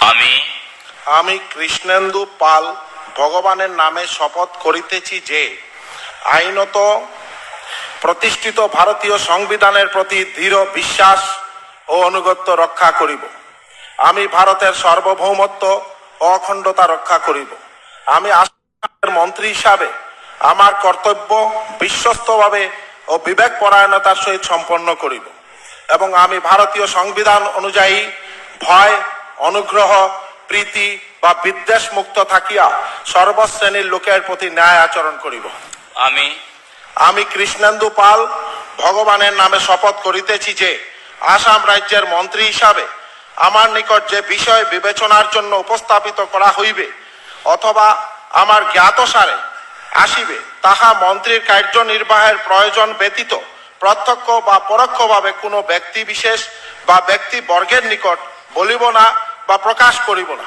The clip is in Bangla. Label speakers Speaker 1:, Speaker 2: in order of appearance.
Speaker 1: আমি
Speaker 2: আমি কৃষ্ণেন্দু পাল ভগবানের নামে শপথ করিতেছি যে আইনত প্রতিষ্ঠিত ভারতীয় সংবিধানের প্রতি দৃঢ় বিশ্বাস ও অনুগত্য রক্ষা করিব। আমি ভারতের সার্বভৌমত্ব অখণ্ডতা রক্ষা করিব। আমি আসামের মন্ত্রী হিসাবে আমার কর্তব্য বিশ্বস্তভাবে ও বিবেক পরায়ণতার সহিত সম্পন্ন করিব। এবং আমি ভারতীয় সংবিধান অনুযায়ী ভয় অনুগ্রহ প্রীতি বা বিদ্বেষ মুক্ত থাকিয়া সর্বশ্রেণীর লোকের প্রতি ন্যায় আচরণ করিব।
Speaker 1: আমি
Speaker 2: আমি কৃষ্ণেন্দু পাল ভগবানের নামে শপথ করিতেছি যে আসাম রাজ্যের মন্ত্রী হিসাবে আমার নিকট যে বিষয় বিবেচনার জন্য উপস্থাপিত করা হইবে অথবা আমার জ্ঞাতসারে আসিবে তাহা মন্ত্রীর কার্যনির্বাহের প্রয়োজন ব্যতীত প্রত্যক্ষ বা পরোক্ষভাবে কোনো ব্যক্তি বিশেষ বা ব্যক্তি বর্গের নিকট বলিব না বা প্রকাশ করিব না।